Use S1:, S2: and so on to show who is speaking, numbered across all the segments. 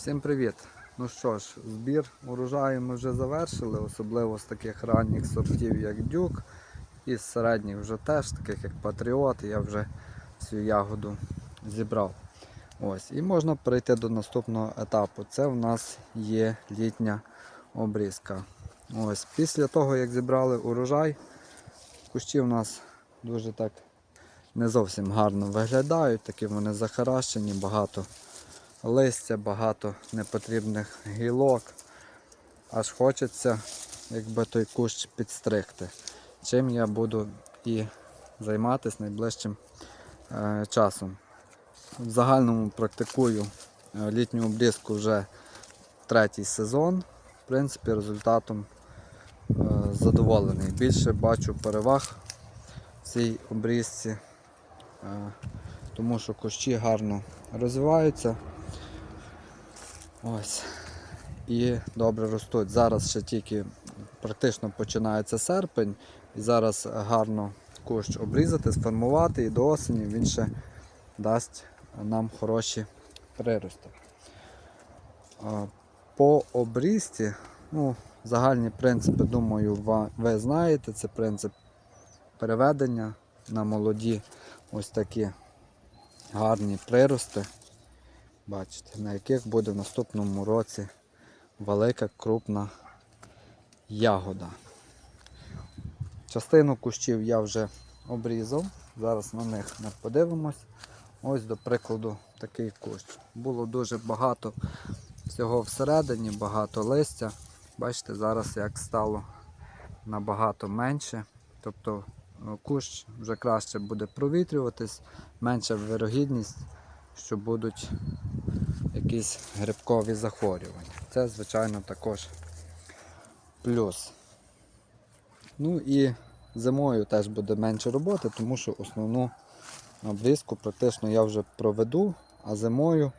S1: Всім привіт! Ну що ж, збір урожаю ми вже завершили, особливо з таких ранніх сортів, як дюк, і з середніх вже теж, таких як Патріот, я вже всю ягоду зібрав. Ось, І можна перейти до наступного етапу. Це в нас є літня обрізка. Ось, Після того, як зібрали урожай, кущі в нас дуже так не зовсім гарно виглядають, такі вони захаращені, багато листя, багато непотрібних гілок. Аж хочеться, якби той кущ підстригти. Чим я буду і займатися найближчим е, часом. В загальному практикую е, літню обрізку вже третій сезон. В принципі, результатом е, задоволений. Більше бачу переваг в цій обрізці, е, тому що кущі гарно розвиваються. Ось. І добре ростуть. Зараз ще тільки практично починається серпень, і зараз гарно кущ обрізати, сформувати, і до осені він ще дасть нам хороші прирости. По обрізці, ну, загальні принципи, думаю, ви знаєте, це принцип переведення на молоді ось такі гарні прирости. Бачите, на яких буде в наступному році велика крупна ягода. Частину кущів я вже обрізав, зараз на них подивимось. Ось, до прикладу, такий кущ. Було дуже багато всього всередині, багато листя. Бачите, зараз як стало набагато менше. Тобто е, кущ вже краще буде провітрюватись, менша вирогідність, що будуть якісь грибкові захворювання. Це, звичайно, також плюс. Ну і зимою теж буде менше роботи, тому що основну обрізку практично я вже проведу, а зимою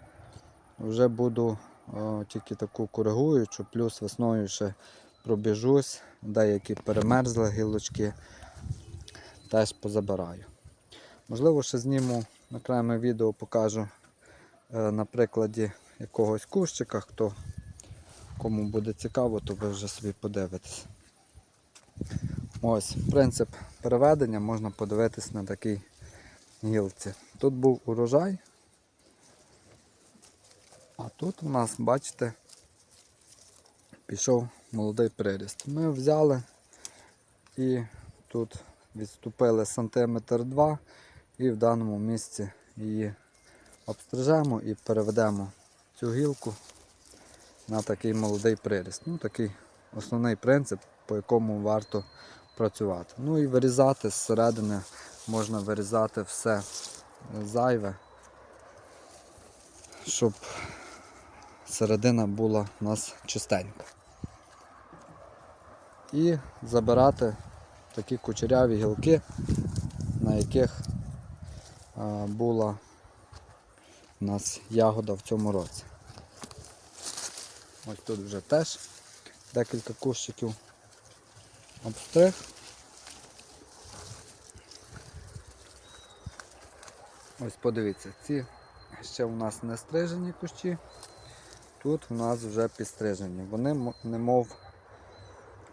S1: вже буду о, тільки таку коригуючу, плюс весною ще пробіжусь, деякі перемерзли гілочки, теж позабираю. Можливо, ще зніму окреме відео, покажу е, на прикладі якогось кущика, хто кому буде цікаво, то ви вже собі подивитесь. Ось, принцип переведення можна подивитись на такій гілці. Тут був урожай, а тут у нас, бачите, пішов молодий приріст. Ми взяли і тут відступили сантиметр два і в даному місці її обстрижемо і переведемо цю гілку на такий молодий приріст. Ну, такий основний принцип, по якому варто працювати. Ну і вирізати зсередини можна вирізати все зайве, щоб середина була у нас чистенька. І забирати такі кучеряві гілки, на яких була у нас ягода в цьому році. Ось тут вже теж декілька кущиків обстриг. Ось подивіться, ці ще у нас не стрижені кущі, тут у нас вже підстрижені. Вони немов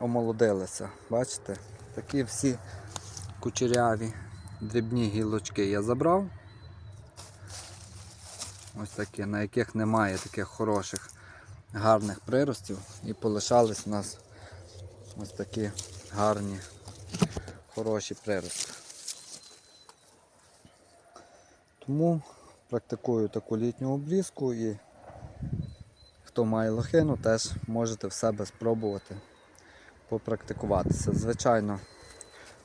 S1: омолодилися. Бачите? Такі всі кучеряві дрібні гілочки я забрав. Ось такі, на яких немає таких хороших, гарних приростів. І полишались у нас ось такі гарні, хороші прирости. Тому практикую таку літню обрізку і хто має лохину, теж можете в себе спробувати попрактикуватися. Звичайно,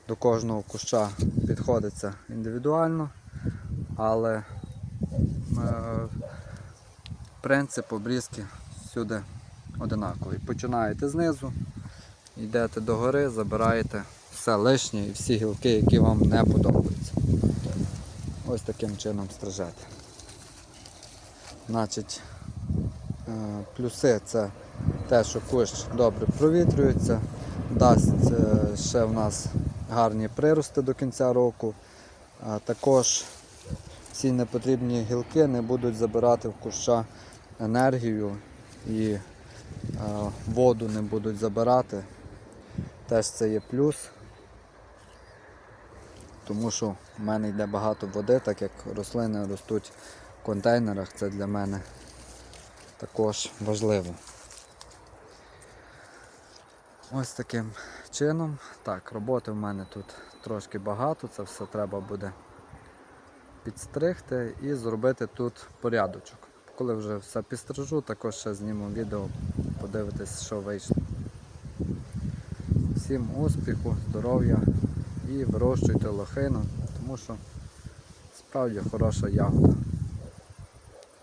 S1: до кожного куща підходиться індивідуально, але е, принцип обрізки всюди одинаковий. Починаєте знизу, йдете до гори, забираєте все лишнє і всі гілки, які вам не подобаються. Ось таким чином стрижете. Значить, е, плюси це те, що кущ добре провітрюється, дасть е, ще в нас гарні прирости до кінця року. А також ці непотрібні гілки не будуть забирати в куща енергію і е, воду не будуть забирати. Теж це є плюс. Тому що в мене йде багато води, так як рослини ростуть в контейнерах, це для мене також важливо. Ось таким чином. Так, роботи в мене тут трошки багато, це все треба буде підстригти і зробити тут порядочок. Коли вже все підстрижу, також ще зніму відео, подивитись, що вийшло. Всім успіху, здоров'я і вирощуйте лохину, тому що справді хороша ягода.